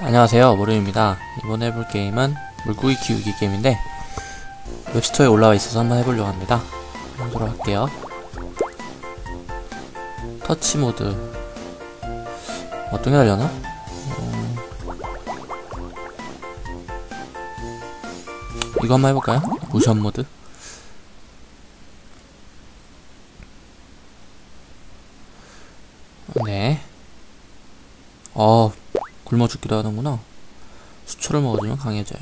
안녕하세요. 모름입니다. 이번에 해볼 게임은 물고기 키우기 게임인데 웹스토어에 올라와 있어서 한번 해보려고 합니다. 할게요. 터치 모드. 어떤 게 하려나? 어... 이거 한번 해볼까요? 모션 모드? 네. 어, 굶어 죽기도 하는구나. 수초를 먹어주면 강해져요.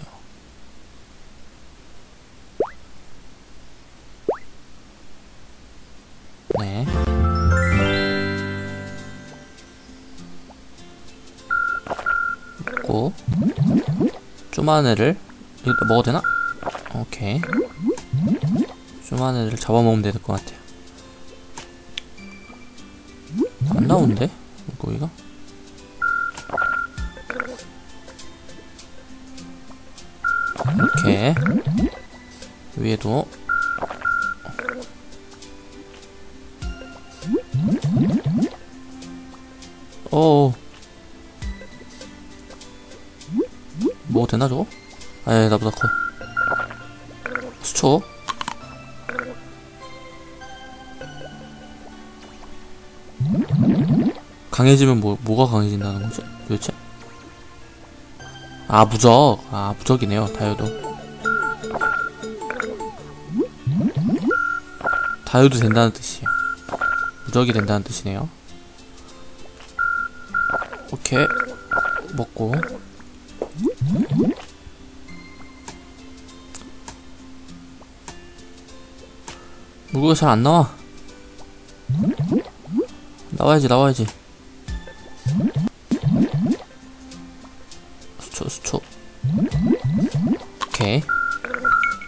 네. 먹고 쪼만 애를 이거 먹어도 되나? 오케이. 쪼만 애를 잡아먹으면 될 것 같아요. 안 나오는데? 물고기가? 이렇게 위에도. 어 뭐 되나 저거? 아예 나보다 커. 수초. 강해지면 뭐 뭐가 강해진다는 거지? 도대체? 아 무적. 아 무적이네요 다이오도 다이오도 된다는 뜻이에요. 무적이 된다는 뜻이네요. 오케이. 먹고. 물고기가 잘안 나와. 나와야지 나와야지. 수초 수초. 오케이.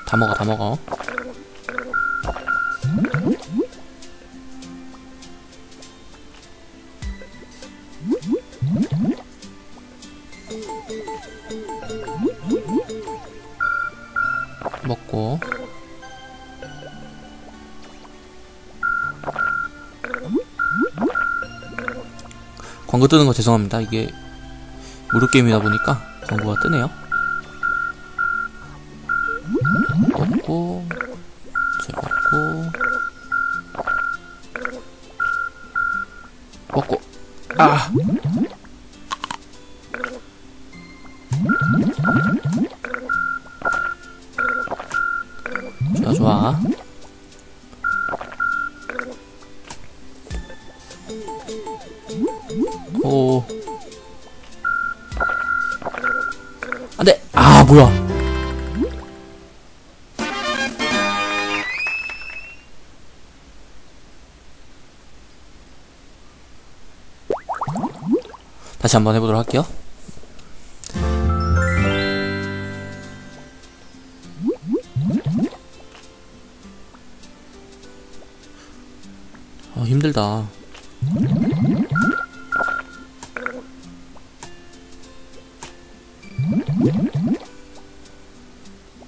다 먹어 다 먹어 광고 뜨는 거 죄송합니다 이게 무료 게임이다 보니까 광고가 뜨네요. 먹고, 제 먹고, 먹고, 아! 좋아, 좋아. 뭐야? 다시 한번 해보도록 할게요. 아 힘들다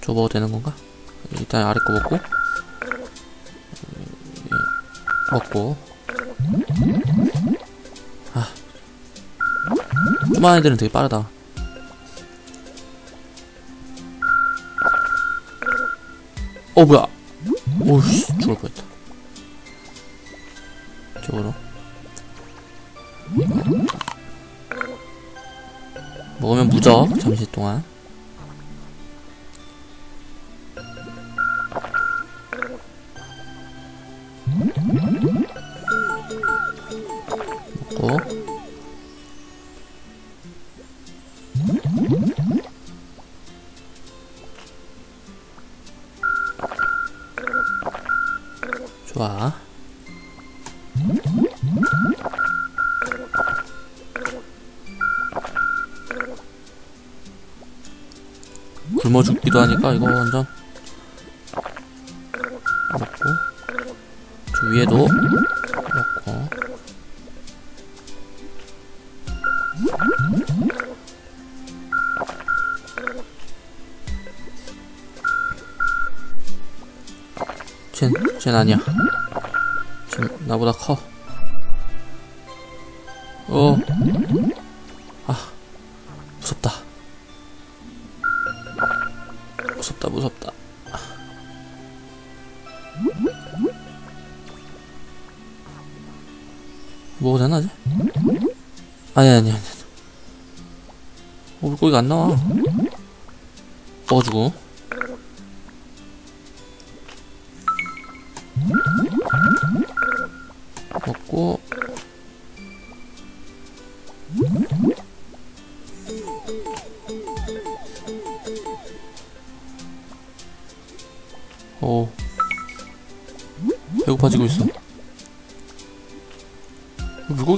줘 먹어도 되는 건가? 일단 아래 거 먹고. 먹고. 아. 조만한 애들은 되게 빠르다. 어 뭐야? 오씨 죽을 뻔했다. 이쪽으로. 먹으면 무적 잠시 동안 좋아. 굶어 죽기도 하니까 이거 완전 먹고 저 위에도 쟨, 쟨 아니야. 쟨 나보다 커. 어. 아, 무섭다. 무섭다, 무섭다. 뭐가 되나, 지 아니, 아니, 아니. 어, 물고기가 안 나와. 먹어주고.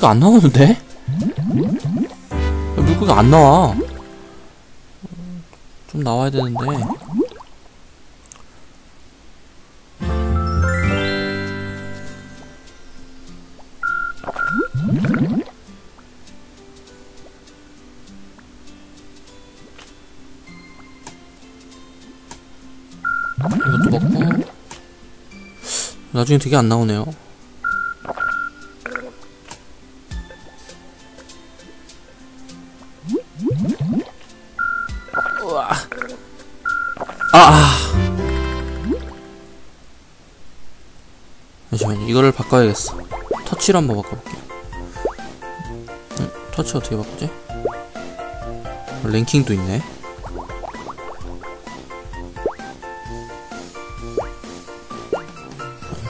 안 나오는데? 물고기가 안 나와. 좀 나와야 되는데. 이것도 먹고. 나중에 되게 안 나오네요. 이거를 바꿔야겠어. 터치로 한번 바꿔볼게요. 음, 터치 어떻게 바꾸지? 랭킹도 있네.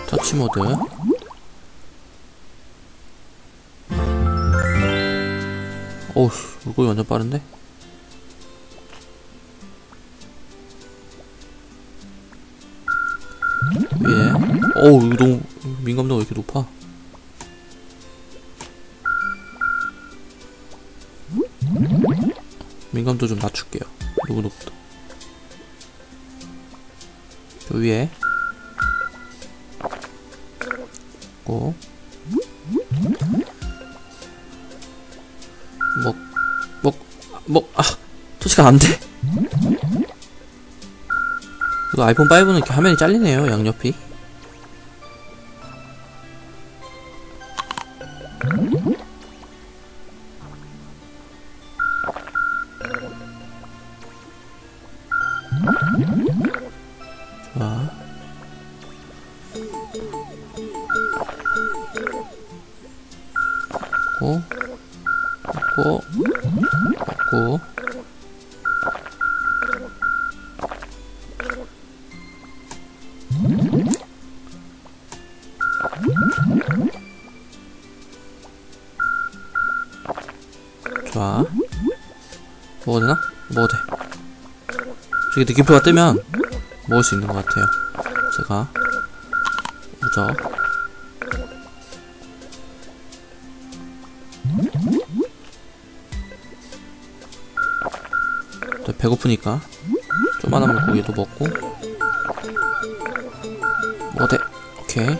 터치 모드. 어우, 물고기 완전 빠른데? 위에. 어우, 이거 너무, 민감도가 왜 이렇게 높아? 민감도 좀 낮출게요. 너무 높다. 저 위에. 고. 먹, 먹, 먹, 아, 터치가 안 돼. 이거 아이폰 5는 이렇게 화면이 잘리네요, 양옆이. 좋아. 먹고, 먹고, 먹고. 좋아. 먹어도 되나? 먹어도 돼. 저기 느낌표가 뜨면 먹을 수 있는 것 같아요. 제가. 또 배고프니까 조만한 물고기도 먹고 먹어도 돼. 오케이.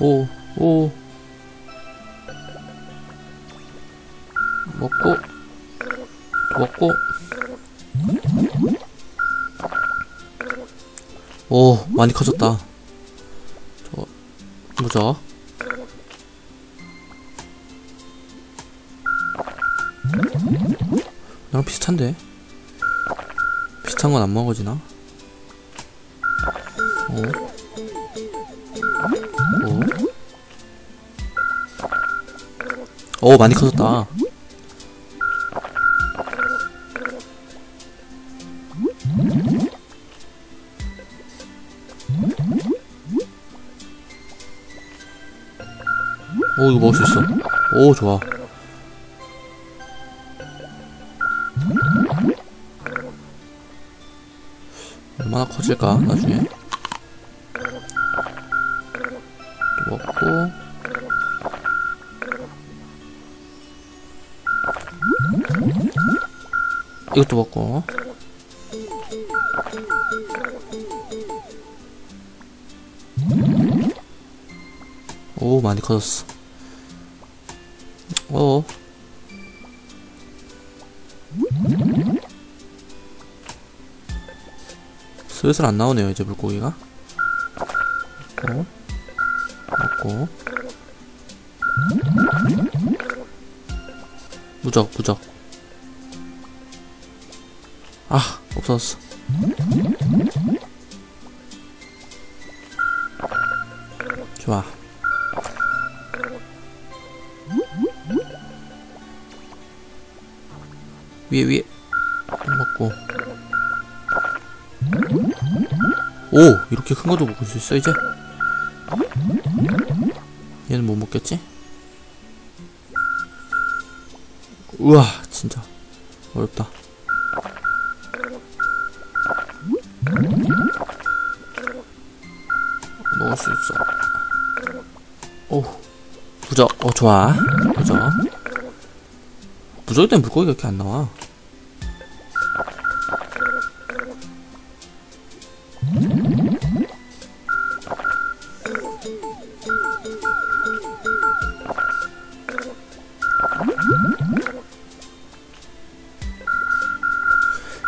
오, 오. 먹고, 먹고. 오, 많이 커졌다. 저, 뭐죠? 나랑 비슷한데? 비슷한 건 안 먹어지나? 오. 오. 오, 많이 커졌다. 오, 이거 먹을 수 있어. 오, 좋아. 얼마나 커질까, 나중에. 이것도 먹고. 오, 많이 커졌어. 오. 슬슬 안 나오네요, 이제 물고기가. 어? 먹고 무적 무적 아 없어졌어. 좋아. 위에 위에. 먹고. 오! 이렇게 큰 것도 먹을 수 있어 이제? 얘는 못 먹겠지? 우와 진짜. 어렵다 먹을 수 있어. 오 부적. 어 좋아. 부적. 부적이 된 물고기가 이렇게 안 나와.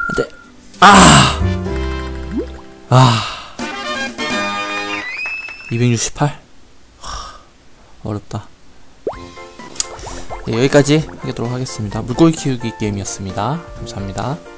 안돼. 아! 아 268? 하, 어렵다. 네, 여기까지 하도록 하겠습니다. 물고기 키우기 게임이었습니다. 감사합니다